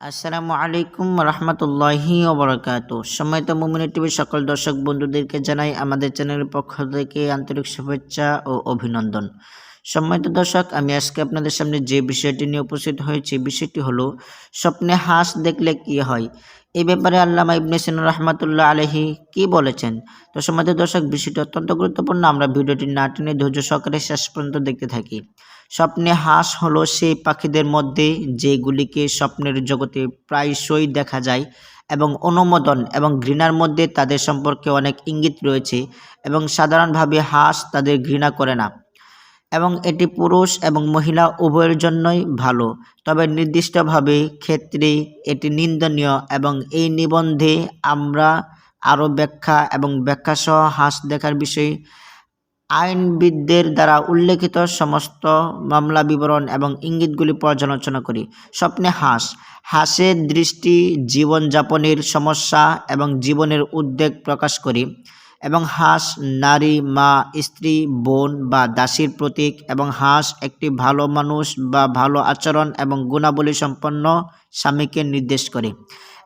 আসসালামু আলাইকুম রহমতুল্লাহি ওবরাকাত সম্মানিত মুমিনী টিভির সকল দর্শক বন্ধুদেরকে জানাই আমাদের চ্যানেলের পক্ষ থেকে আন্তরিক শুভেচ্ছা ও অভিনন্দন। সম্মানিত দর্শক, আমি আজকে আপনাদের সামনে যে বিষয়টি নিয়ে উপস্থিত হয়েছি, বিষয়টি হলো স্বপ্নে হাঁস দেখলে কি হয়? এই ব্যাপারে আল্লামা ইবনে সিন রহমতুল্লাহ আলহি কি বলেছেন? তো সম্মানিত দর্শক, বিষয়টি অত্যন্ত গুরুত্বপূর্ণ। আমরা ভিডিওটি না টেনে ধৈর্য সহকারে শেষ পর্যন্ত দেখতে থাকি। স্বপ্নে হাঁস হলো সেই পাখিদের মধ্যে যেগুলিকে স্বপ্নের জগতে প্রায়শই দেখা যায় এবং অনুমোদন এবং ঘৃণার মধ্যে তাদের সম্পর্কে অনেক ইঙ্গিত রয়েছে এবং সাধারণভাবে হাঁস তাদের ঘৃণা করে না। এবং এটি পুরুষ এবং মহিলা উভয়ের জন্যই ভালো। তবে নির্দিষ্টভাবে ক্ষেত্রে এটি নিন্দনীয় এবং এই নিবন্ধে আমরা আরও ব্যাখ্যা এবং ব্যাখ্যাসহ হাঁস দেখার বিষয়ে আইনবিদদের দ্বারা উল্লেখিত সমস্ত মামলা বিবরণ এবং ইঙ্গিতগুলি পর্যালোচনা করি। স্বপ্নে হাঁস। হাঁসের দৃষ্টি জীবনযাপনের সমস্যা এবং জীবনের উদ্বেগ প্রকাশ করি এবং হাঁস নারী, মা, স্ত্রী, বোন বা দাসীর প্রতীক এবং হাঁস একটি ভালো মানুষ বা ভালো আচরণ এবং গুণাবলী সম্পন্ন স্বামীকে নির্দেশ করে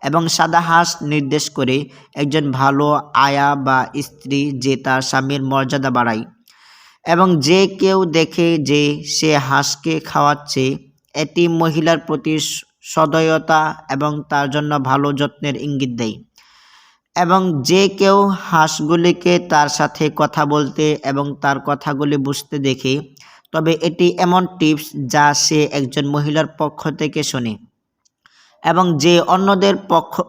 এবং সাদা হাঁস নির্দেশ করে, একজন ভালো আয়া বা স্ত্রী যে তার স্বামীর মর্যাদা বাড়ায়। এবং যে কেউ দেখে যে সে হাঁসকে খাওয়াচ্ছে, এটি মহিলার প্রতি সদয়তা এবং তার জন্য ভালো যত্নের ইঙ্গিত দেয়। এবং যে কেউ হাঁসগুলিকে তার সাথে কথা বলতে এবং তার কথাগুলি বুঝতে দেখে, তবে এটি এমন টিপস যা সে একজন মহিলার পক্ষ থেকে শোনে। এবং যে অন্যদের পক্ষ,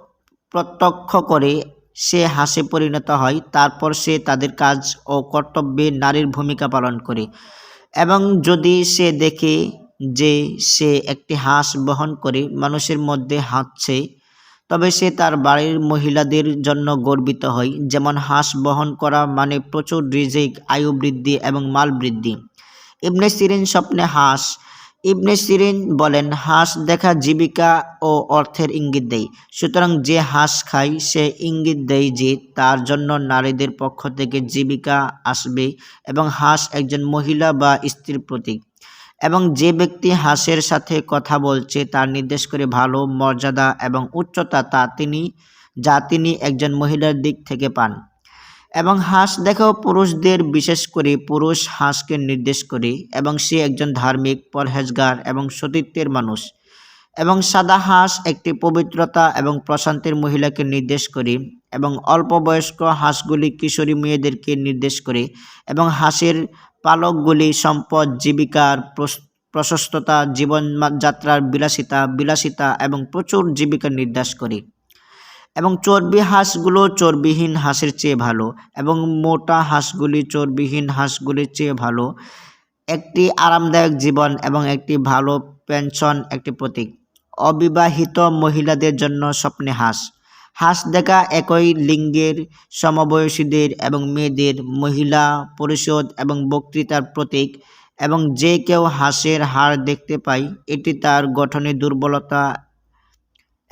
প্রত্যক্ষ করে সে হাসে পরিণত হয়, তারপর সে তাদের কাজ ও কর্তব্যে নারীর ভূমিকা পালন করে। এবং যদি সে দেখে যে সে একটি হাঁস বহন করে মানুষের মধ্যে হাঁটছে, তবে সে তার বাড়ির মহিলাদের জন্য গর্বিত হয়। যেমন হাঁস বহন করা মানে প্রচুর রিজিক, আয়ু বৃদ্ধি এবং মাল বৃদ্ধি। ইবনে সিরিন স্বপ্নে হাঁস ইবনে সিরিন বলেন, হাঁস দেখা জীবিকা ও অর্থের ইঙ্গিত দেয় সুতরাং যে হাঁস খায়, সে ইঙ্গিত দেয় যে তার জন্য নারীদের পক্ষ থেকে জীবিকা আসবে এবং হাঁস একজন মহিলা বা স্ত্রীর প্রতীক। এবং যে ব্যক্তি হাঁসের সাথে কথা বলছে, তার নির্দেশ করে ভালো, মর্যাদা এবং উচ্চতা তা তিনি, যা তিনি একজন মহিলার দিক থেকে পান। এবং হাঁস দেখাও পুরুষদের, বিশেষ করে পুরুষ হাঁসকে নির্দেশ করে, এবং সে একজন ধার্মিক, পরহেজগার এবং সতীত্বের মানুষ। এবং সাদা হাঁস একটি পবিত্রতা এবং প্রশান্তির মহিলাকে নির্দেশ করে, এবং অল্প বয়স্ক হাঁসগুলি কিশোরী মেয়েদেরকে নির্দেশ করে, এবং হাঁসের পালকগুলি সম্পদ, জীবিকার প্রশস্ততা, জীবনযাত্রার বিলাসিতা বিলাসিতা এবং প্রচুর জীবিকা নির্দেশ করে। এবং চর্বি হাঁসগুলো চর্বিহীন হাঁসের চেয়ে ভালো এবং মোটা হাঁসগুলি চর্বিহীন হাঁসগুলির চেয়ে ভালো। একটি আরামদায়ক জীবন এবং একটি ভালো পেনশন, একটি প্রতীক। অবিবাহিত মহিলাদের জন্য স্বপ্নে হাঁস। হাঁস দেখা একই লিঙ্গের, সমবয়সীদের এবং মেয়েদের মহিলা পরিষদ এবং বক্তৃতার প্রতীক এবং যে কেউ হাঁসের হাড় দেখতে পায়, এটি তার গঠনে দুর্বলতা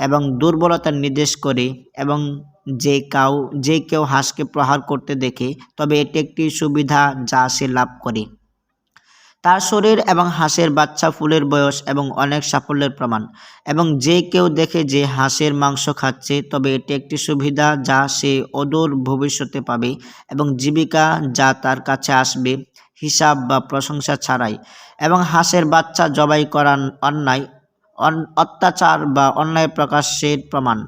এবং দুর্বলতার নির্দেশ করে এবং যে কাউ, যে কেউ হাঁসকে প্রহার করতে দেখে, তবে এটি একটি সুবিধা যা সে লাভ করে। তার শরীর এবং হাঁসের বাচ্চা ফুলের বয়স এবং অনেক সাফল্যের প্রমাণ। এবং যে কেউ দেখে যে হাঁসের মাংস খাচ্ছে, তবে এটি একটি সুবিধা যা সে অদূর ভবিষ্যতে পাবে এবং জীবিকা যা তার কাছে আসবে, হিসাব বা প্রশংসা ছাড়াই। এবং হাঁসের বাচ্চা জবাই করার অন্যায় অত্যাচার বা অন্যায় প্রকাশের প্রমাণ।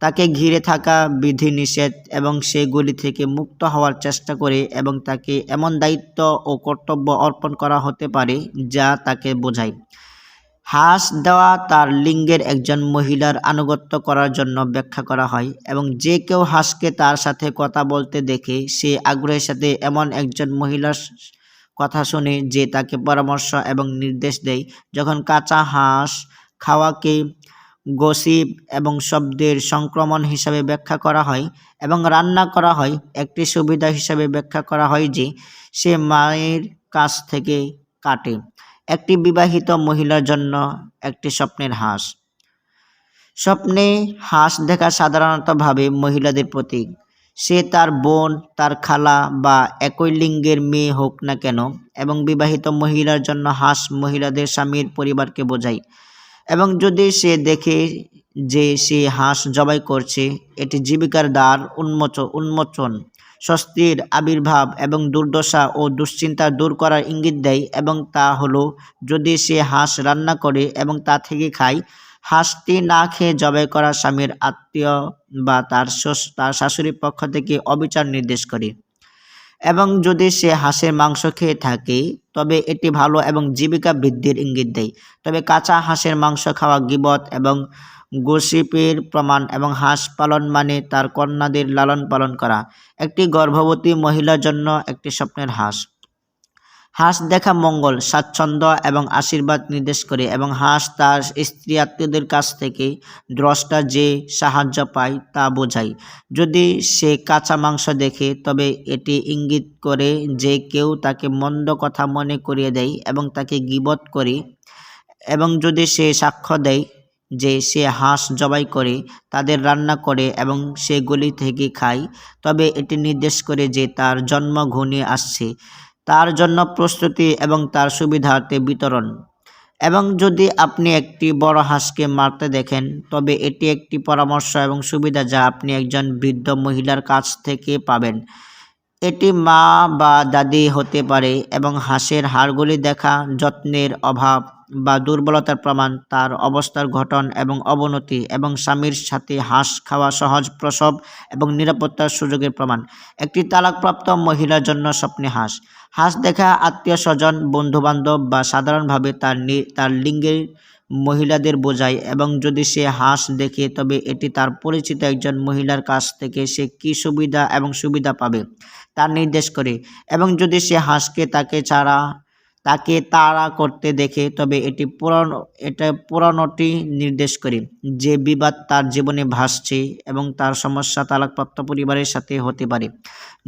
তাকে ঘিরে থাকা বিধি নিষেধ এবং সেগুলি থেকে মুক্ত হওয়ার চেষ্টা করে এবং তাকে এমন দায়িত্ব ও কর্তব্য অর্পণ করা হতে পারে যা তাকে বোঝায়। হাঁস দেওয়া তার লিঙ্গের একজন মহিলার আনুগত্য করার জন্য ব্যাখ্যা করা হয় এবং যে কেউ হাঁসকে তার সাথে কথা বলতে দেখে সে আগ্রহের সাথে এমন একজন মহিলার কথা শুনে যে তাকে পরামর্শ এবং নির্দেশ দেয়। যখন কাঁচা হাঁস খাওয়াকে গসিপ এবং শব্দের সংক্রমণ হিসাবে ব্যাখ্যা করা হয় এবং রান্না করা হয়। একটি সুবিধা হিসাবে ব্যাখ্যা করা হয় যে, সে মায়ের কাছ থেকে কাটে। একটি বিবাহিত মহিলার জন্য একটি স্বপ্নের হাঁস। স্বপ্নে হাঁস দেখা সাধারণতভাবে মহিলাদের প্রতীক। সে তার বোন, তার খালা বা একই লিঙ্গের মেয়ে হোক না কেন এবং বিবাহিত মহিলার জন্য হাঁস মহিলাদের স্বামীর পরিবারকে বোঝায়। এবং যদি সে দেখে যে সে হাঁস জবাই করছে, এটি জীবিকার দ্বার, উন্মোচ, উন্মোচন, স্বস্তির আবির্ভাব এবং দুর্দশা ও দুশ্চিন্তা দূর করার ইঙ্গিত দেয় এবং তা হলো, যদি সে হাঁস রান্না করে এবং তা থেকে খায়, হাঁসটি না খেয়ে জবাই করা স্বামীর আত্মীয় বা তার তার শাশুড়ির পক্ষ থেকে অবিচার নির্দেশ করে। এবং যদি সে হাঁসের মাংস খেয়ে থাকে, তবে এটি ভালো এবং জীবিকা বৃদ্ধির ইঙ্গিত দেয়। তবে কাঁচা হাঁসের মাংস খাওয়া গিবত এবং গোসিপের প্রমাণ এবং হাঁস পালন মানে তার কন্যাদের লালন পালন করা। একটি গর্ভবতী মহিলার জন্য একটি স্বপ্নের হাঁস। হাঁস দেখা মঙ্গল, স্বাচ্ছন্দ্য এবং আশীর্বাদ নির্দেশ করে এবং হাঁস তার স্ত্রী আত্মীয়দের কাছ থেকে দ্রষ্টা যে সাহায্য পায় তা বোঝায়। যদি সে কাঁচা মাংস দেখে, তবে এটি ইঙ্গিত করে যে কেউ তাকে মন্দ কথা মনে করিয়ে দেয় এবং তাকে গিবত করে এবং যদি সে সাক্ষ্য দেয় যে সে হাঁস জবাই করে, তাদের রান্না করে এবং সেগুলি থেকে খায়, তবে এটি নির্দেশ করে যে তার জন্ম ঘনিয়ে আসছে। তার জন্য প্রস্তুতি এবং তার সুবিধার্থে বিতরণ। এবং যদি আপনি একটি বড় হাঁসকে মারতে দেখেন, তবে এটি একটি পরামর্শ এবং সুবিধা যা আপনি একজন বৃদ্ধ মহিলার কাছ থেকে পাবেন। এটি মা বা দাদি হতে পারে এবং হাঁসের হাড়গুলি দেখা, যত্নের অভাব বা দুর্বলতার প্রমাণ, তার অবস্থার ঘটন এবং অবনতি এবং স্বামীর সাথে হাঁস খাওয়া সহজ, প্রসব এবং নিরাপত্তার সুযোগের প্রমাণ। একটি তালাকপ্রাপ্ত মহিলার জন্য স্বপ্নে হাঁস। হাঁস দেখা আত্মীয় স্বজন, বন্ধুবান্ধব বা সাধারণভাবে তার তার লিঙ্গের মহিলাদের বোঝায় এবং যদি সে হাঁস দেখে, তবে এটি তার পরিচিত একজন মহিলার কাছ থেকে সে কি সুবিধা এবং সুবিধা পাবে তার নির্দেশ করে। এবং যদি সে হাঁসকে তাকে ছাড়া তাকে তাড়া করতে দেখে, তবে এটি পুরানো, এটা পুরানোটি নির্দেশ করে যে বিবাদ তার জীবনে ভাসছে এবং তার সমস্যা তালাকপ্রাপ্ত পরিবারের সাথে হতে পারে।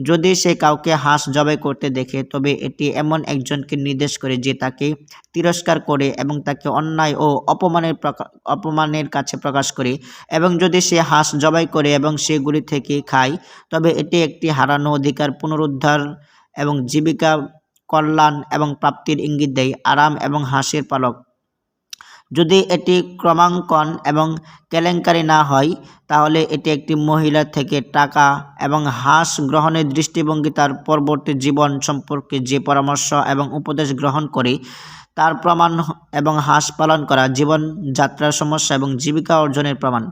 যদি সে কাউকে হাঁস জবাই করতে দেখে, তবে এটি এমন একজনকে নির্দেশ করে যে তাকে তিরস্কার করে এবং তাকে অন্যায় ও অপমানের অপমানের কাছে প্রকাশ করে। এবং যদি সে হাঁস জবাই করে এবং সেগুলি থেকে খায়, তবে এটি একটি হারানো অধিকার পুনরুদ্ধার এবং জীবিকা কল্যাণ এবং প্রাপ্তির ইঙ্গিত দেয়, আরাম এবং হাঁসের পালক। যদি এটি ক্রমাঙ্কন এবং কেলেঙ্কারি না হয়, তাহলে এটি একটি মহিলা থেকে টাকা এবং হাঁস গ্রহণের দৃষ্টিভঙ্গি তার পরবর্তী জীবন সম্পর্কে যে পরামর্শ এবং উপদেশ গ্রহণ করে, তার প্রমাণ এবং হাঁস পালন করা জীবনযাত্রার সমস্যা এবং জীবিকা অর্জনের প্রমাণ।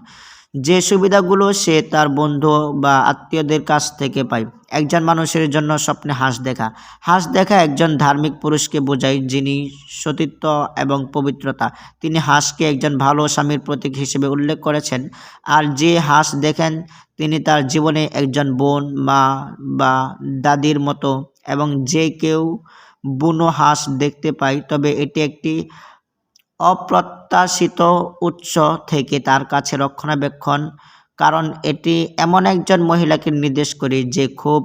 যে সুবিধাগুলো সে তার বন্ধু বা আত্মীয়দের কাছ থেকে পায়। একজন মানুষের জন্য স্বপ্নে হাঁস দেখা। হাঁস দেখা একজন ধার্মিক পুরুষকে বোঝায় যিনি সতীত্ব এবং পবিত্রতা। তিনি হাঁসকে একজন ভালো স্বামীর প্রতীক হিসেবে উল্লেখ করেছেন। আর যে হাঁস দেখেন, তিনি তার জীবনে একজন বোন, মা বা দাদির মতো। এবং যে কেউ বুনো হাঁস দেখতে পায়, তবে এটি একটি অপ্রত্যাশিত উৎস থেকে তার কাছে রক্ষণাবেক্ষণ, কারণ এটি এমন একজন মহিলাকে নির্দেশ করে যে খুব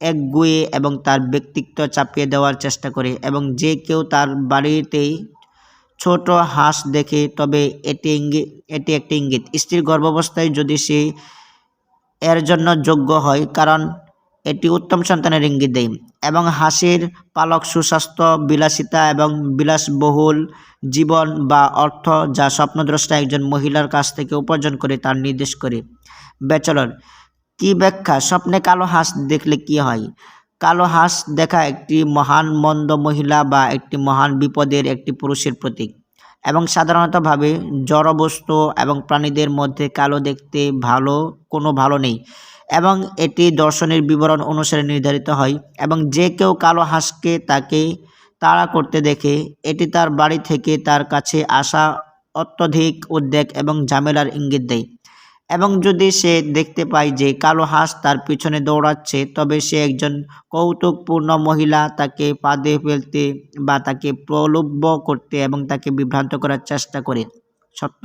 একগুয়ে এবং তার ব্যক্তিত্ব চাপিয়ে দেওয়ার চেষ্টা করে এবং যে কেউ তার বাড়িতেই ছোট হাঁস দেখে, তবে এটি ইঙ্গিত এটি একটি ইঙ্গিত। স্ত্রীর গর্ভাবস্থায় যদি সে এর জন্য যোগ্য হয়, কারণ এটি উত্তম সন্তানের ইঙ্গিত দেয় এবং হাসির পালক, সুস্বাস্থ্য, বিলাসিতা এবং বিলাসবহুল জীবন বা অর্থ যা স্বপ্নদ্রষ্টা একজন মহিলার কাছ থেকে উপার্জন করে তার নির্দেশ করে। ব্যাচলর, কি ব্যাখ্যা? স্বপ্নে কালো হাঁস দেখলে কি হয়? কালো হাঁস দেখা একটি মহান মন্দ মহিলা বা একটি মহান বিপদের একটি পুরুষের প্রতীক। এবং সাধারণতভাবে জড়বস্তু এবং প্রাণীদের মধ্যে কালো দেখতে ভালো কোনো ভালো নেই। এবং এটি দর্শনের বিবরণ অনুসারে নির্ধারিত হয় এবং যে কেউ কালো হাঁসকে তাকে তাড়া করতে দেখে, এটি তার বাড়ি থেকে তার কাছে আসা অত্যধিক উদ্বেগ এবং ঝামেলার ইঙ্গিত দেয়। এবং যদি সে দেখতে পায় যে কালো হাঁস তার পিছনে দৌড়াচ্ছে, তবে সে একজন কৌতুকপূর্ণ মহিলা, তাকে পাদে ফেলতে বা তাকে প্রলোভ্য করতে এবং তাকে বিভ্রান্ত করার চেষ্টা করে। সত্য।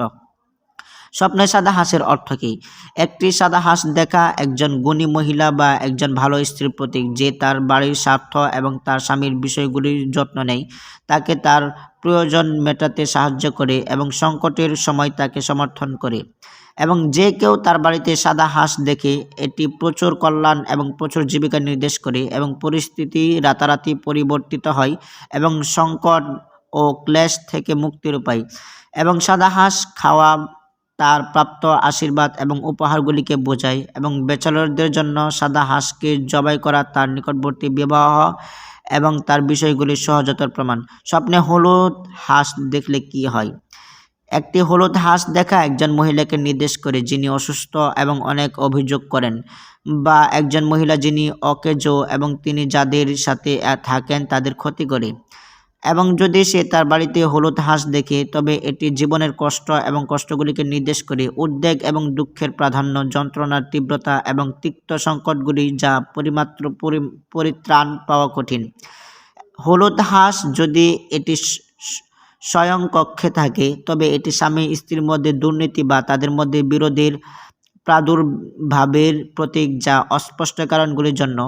স্বপ্নে সাদা হাঁসের অর্থ কী? একটি সাদা হাঁস দেখা একজন গুণী মহিলা বা একজন ভালো স্ত্রীর প্রতীক যে তার বাড়ির স্বার্থ এবং তার স্বামীর বিষয়গুলির যত্ন নেয়। তাকে তার প্রয়োজন মেটাতে সাহায্য করে এবং সংকটের সময় তাকে সমর্থন করে। এবং যে কেউ তার বাড়িতে সাদা হাঁস দেখে এটি প্রচুর কল্যাণ এবং প্রচুর জীবিকা নির্দেশ করে এবং পরিস্থিতি রাতারাতি পরিবর্তিত হয় এবং সংকট ও ক্লেশ থেকে মুক্তির উপায় এবং সাদা হাঁস খাওয়া তার প্রাপ্ত আশীর্বাদ এবং উপহারগুলিকে বোঝায় এবং ব্যাচেলরদের জন্য সাদা হাঁসকে জবাই করা তার নিকটবর্তী বিবাহ এবং তার বিষয়গুলির সহজতর প্রমাণ। স্বপ্নে হলুদ হাঁস দেখলে কি হয়? একটি হলুদ হাঁস দেখা একজন মহিলাকে নির্দেশ করে যিনি অসুস্থ এবং অনেক অভিযোগ করেন বা একজন মহিলা যিনি অকেজো এবং তিনি যাদের সাথে থাকেন তাদের ক্ষতি করে। এবং যদি সে তার বাড়িতে হলুদ হাঁস দেখে, তবে এটি জীবনের কষ্ট এবং কষ্টগুলিকে নির্দেশ করে। উদ্বেগ এবং দুঃখের প্রাধান্য, যন্ত্রণার তীব্রতা এবং তিক্ত সংকটগুলি যা পরিমাত্র পরি- পরিত্রাণ পাওয়া কঠিন। হলুদ হাঁস যদি এটি স্বয়ং কক্ষে থাকে, তবে এটি স্বামী স্ত্রীর মধ্যে দুর্নীতি বা তাদের মধ্যে বিরোধের প্রাদুর্ভাবের প্রতীক যা অস্পষ্ট কারণগুলির জন্য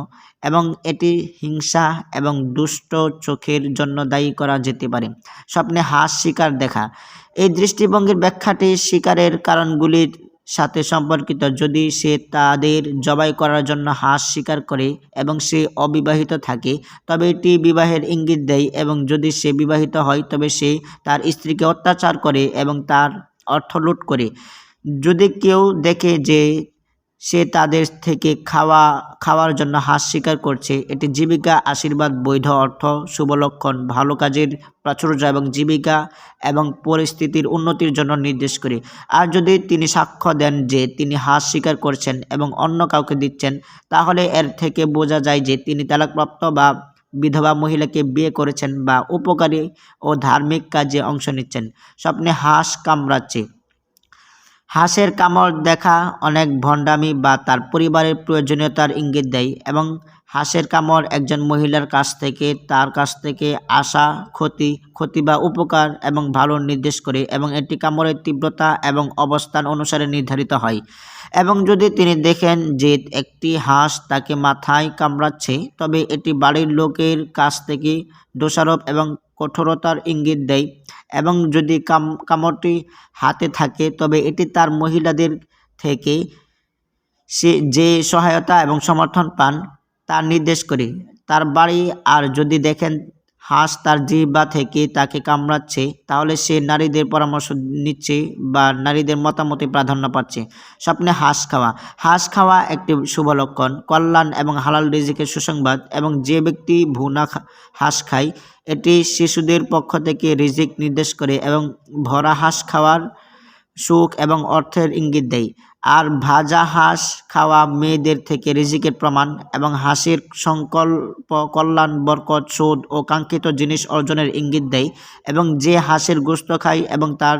এবং এটি হিংসা এবং দুষ্ট চোখের জন্য দায়ী করা যেতে পারে। স্বপ্নে হাঁস শিকার দেখা। এই দৃষ্টিভঙ্গির ব্যাখ্যাটি শিকারের কারণগুলির সাথে সম্পর্কিত। যদি সে তাদের জবাই করার জন্য হাঁস শিকার করে এবং সে অবিবাহিত থাকে, তবে এটি বিবাহের ইঙ্গিত দেয় এবং যদি সে বিবাহিত হয়, তবে সে তার স্ত্রীকে অত্যাচার করে এবং তার অর্থ লুট করে। যদি কেউ দেখে যে সে তাদের থেকে খাওয়া, খাওয়ার জন্য হাঁস শিকার করছে, এটি জীবিকা আশীর্বাদ, বৈধ অর্থ, শুভ লক্ষণ, ভালো কাজের প্রাচুর্য এবং জীবিকা এবং পরিস্থিতির উন্নতির জন্য নির্দেশ করে। আর যদি তিনি সাক্ষ্য দেন যে তিনি হাঁস শিকার করছেন এবং অন্য কাউকে দিচ্ছেন, তাহলে এর থেকে বোঝা যায় যে তিনি তালাকপ্রাপ্ত বা বিধবা মহিলাকে বিয়ে করেছেন বা উপকারী ও ধার্মিক কাজে অংশ নিচ্ছেন। স্বপ্নে হাঁস কামড়াচ্ছে। হাঁসের কামড় দেখা অনেক ভণ্ডামি বা তার পরিবারের প্রয়োজনীয়তার ইঙ্গিত দেয় এবং হাঁসের কামড় একজন মহিলার কাছ থেকে, তার কাছ থেকে আশা, ক্ষতি ক্ষতি বা উপকার এবং ভালো নির্দেশ করে এবং এটি কামড়ের তীব্রতা এবং অবস্থান অনুসারে নির্ধারিত হয়। এবং যদি তিনি দেখেন যে একটি হাঁস তাকে মাথায় কামড়াচ্ছে, তবে এটি বাড়ির লোকের কাছ থেকে দোষারোপ এবং কঠোরতার ইঙ্গিত দেয় এবং যদি কাম, কামড়টি হাতে থাকে, তবে এটি তার মহিলাদের থেকে সে, যে সহায়তা এবং সমর্থন পান তার নির্দেশ করে। তার বাড়ি আর যদি দেখেন হাঁস তার জিহ্বা থেকে তাকে কামড়াচ্ছে, তাহলে সে নারীদের পরামর্শ নিচ্ছে বা নারীদের মতামতে প্রাধান্য পাচ্ছে। স্বপ্নে হাঁস খাওয়া। হাঁস খাওয়া একটি শুভ লক্ষণ। কল্যাণ এবং হালাল রিজিকের সুসংবাদ এবং যে ব্যক্তি ভুনা হাঁস খায়, এটি শিশুদের পক্ষ থেকে রিজিক নির্দেশ করে এবং ভরা হাঁস খাওয়ার সুখ এবং অর্থের ইঙ্গিত দেয়। আর ভাজা হাঁস খাওয়া মেয়েদের থেকে রিজিকের প্রমাণ এবং হাসির সংকল্প, কল্যাণ, বরকত, সুদ ও কাঙ্ক্ষিত জিনিস অর্জনের ইঙ্গিত দেয় এবং যে হাঁসের গোস্ত খায় এবং তার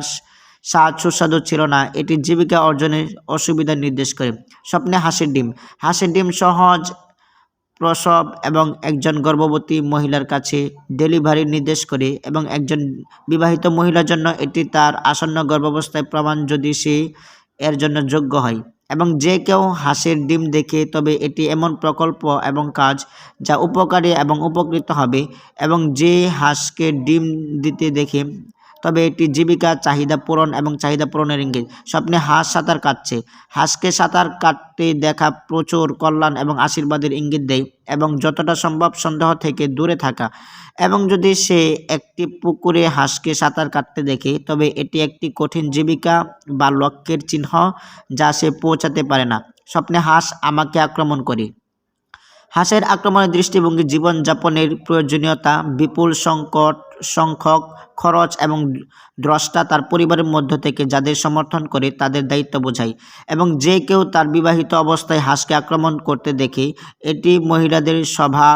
স্বাদ সুস্বাদু ছিল না, এটি জীবিকা অর্জনের অসুবিধা নির্দেশ করে। স্বপ্নে হাঁসের ডিম। হাঁসের ডিম সহজ, প্রসব এবং একজন গর্ভবতী মহিলার কাছে ডেলিভারি নির্দেশ করে এবং একজন বিবাহিত মহিলার জন্য এটি তার আসন্ন গর্ভাবস্থায় প্রমাণ যদি সে এর জন্য যোগ্য হয় এবং যে কেউ হাঁসের ডিম দেখে, তবে এটি এমন প্রকল্প এবং কাজ যা উপকারী এবং উপকৃত হবে এবং যে হাঁসকে ডিম দিতে দেখে তবে এটি জীবিকা চাহিদা পূরণ এবং চাহিদা পূরণের ইঙ্গিত। স্বপ্নে হাঁস সাঁতার কাটছে। হাঁসকে সাঁতার কাটতে দেখা প্রচুর কল্যাণ এবং আশীর্বাদের ইঙ্গিত দেয় এবং যতটা সম্ভব সন্দেহ থেকে দূরে থাকা। এবং যদি সে একটি পুকুরে হাঁসকে সাঁতার কাটতে দেখে, তবে এটি একটি কঠিন জীবিকা বা লক্ষ্যের চিহ্ন যা সে পৌঁছাতে পারে না। স্বপ্নে হাঁস আমাকে আক্রমণ করে। হাঁসের আক্রমণের দৃষ্টিভঙ্গি জীবনযাপনের প্রয়োজনীয়তা, বিপুল সংকট সংখ্যক, খরচ এবং দ্রষ্টা তার পরিবারের মধ্য থেকে যাদের সমর্থন করে তাদের দায়িত্ব বোঝায় এবং যে কেউ তার বিবাহিত অবস্থায় হাঁসকে আক্রমণ করতে দেখে এটি মহিলাদের সভা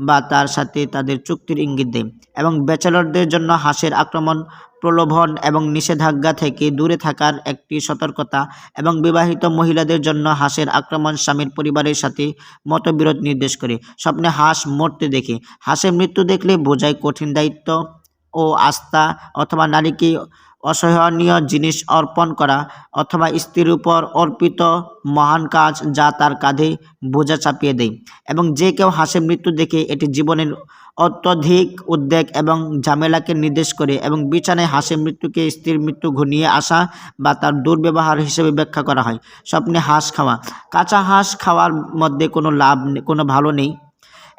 বা তার সাথে তাদের চুক্তির ইঙ্গিত দেয় এবং ব্যাচেলরদের জন্য হাঁসের আক্রমণ প্রলোভন এবং নিষেধাজ্ঞা থেকে দূরে থাকার একটি সতর্কতা এবং বিবাহিত মহিলাদের জন্য হাঁসের আক্রমণ স্বামীর পরিবারের সাথে মতবিরোধ নির্দেশ করে। স্বপ্নে হাঁস মরতে দেখে। হাঁসের মৃত্যু দেখলে বোঝায় কঠিন দায়িত্ব ও আস্থা অথবা নারীকে অসহনীয় জিনিস অর্পণ করা অথবা স্ত্রীর উপর অর্পিত মহান কাজ যা তার কাঁধে বোঝা চাপিয়ে দেয়। এবং যে কেউ হাঁসের মৃত্যু দেখে এটি জীবনের অত্যধিক উদ্বেগ এবং ঝামেলাকে নির্দেশ করে এবং বিছানায় হাঁসের মৃত্যুকে স্ত্রীর মৃত্যু ঘনিয়ে আসা বা তার দুর্ব্যবহার হিসেবে ব্যাখ্যা করা হয়। স্বপ্নে হাঁস খাওয়া। কাঁচা হাঁস খাওয়ার মধ্যে কোনো লাভ কোনো ভালো নেই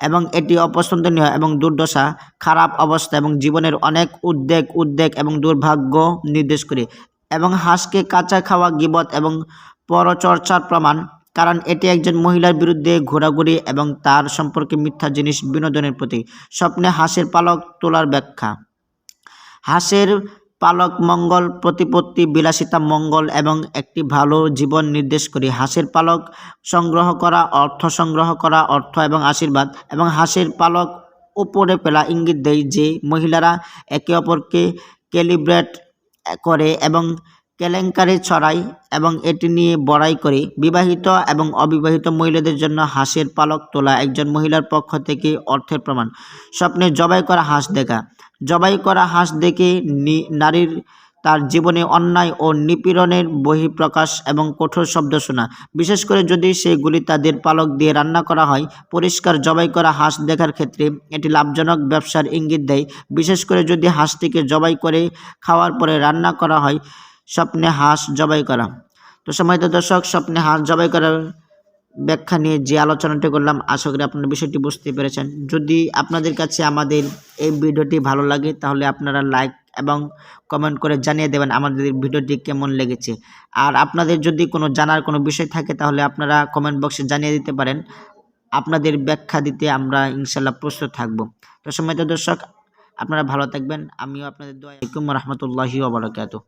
এবং এটি অপছন্দনীয় এবং দুর্দশা, খারাপ অবস্থা এবং জীবনের অনেক উদ্বেগ উদ্বেগ এবং দুর্ভাগ্য নির্দেশ করে এবং হাঁসকে কাঁচা খাওয়া গিবত এবং পরচর্চার প্রমাণ কারণ এটি একজন মহিলার বিরুদ্ধে ঘোরাঘুরি এবং তার সম্পর্কে মিথ্যা জিনিস বিনোদনের প্রতি স্বপ্নে হাঁসের পালক তোলার ব্যাখ্যা। হাঁসের পালক মঙ্গল, প্রতিপত্তি বিলাসিতা মঙ্গল এবং একটি ভালো জীবন নির্দেশ করি। হাঁসের পালক সংগ্রহ করা, অর্থ সংগ্রহ করা, অর্থ এবং আশীর্বাদ এবং হাঁসের পালক উপরে পেলা ইঙ্গিত দেয় যে মহিলারা একে অপরকে ক্যালিব্রেট করে এবং কেলেঙ্কারি ছড়ায় এবং এটি নিয়ে বড়াই করে বিবাহিত এবং অবিবাহিত মহিলাদের জন্য হাঁসের পালক তোলা একজন মহিলার পক্ষ থেকে অর্থের প্রমাণ। স্বপ্নে জবাই করা হাঁস দেখা। জবাই করা হাঁস দেখে নারীর তার জীবনে অন্যায় ও নিপীড়নের বহিঃপ্রকাশ এবং কঠোর শব্দ শোনা। বিশেষ করে যদি সেগুলি তাদের পালক দিয়ে রান্না করা হয়, পরিষ্কার জবাই করা হাঁস দেখার ক্ষেত্রে এটি লাভজনক ব্যবসার ইঙ্গিত দেয়। বিশেষ করে যদি হাঁসটিকে জবাই করে খাওয়ার পরে রান্না করা হয় স্বপ্নে হাঁস জবাই করা। তো সময়ত দর্শক, স্বপ্নে হাঁস জবাই করার ব্যাখ্যা নিয়ে যে আলোচনাটি করলাম, আশা করি আপনারা বিষয়টি বুঝতে পেরেছেন। যদি আপনাদের কাছে আমাদের এই ভিডিওটি ভালো লাগে, তাহলে আপনারা লাইক এবং কমেন্ট করে জানিয়ে দেবেন আমাদের ভিডিওটি কেমন লেগেছে। আর আপনাদের যদি কোনো জানার কোনো বিষয় থাকে, তাহলে আপনারা কমেন্ট বক্সে জানিয়ে দিতে পারেন। আপনাদের ব্যাখ্যা দিতে আমরা ইনশাল্লাহ প্রস্তুত থাকব। তো সময় দর্শক, আপনারা ভালো থাকবেন। আমিও আপনাদের দোয়া রহমতুল্লাহি ওবরাকাতু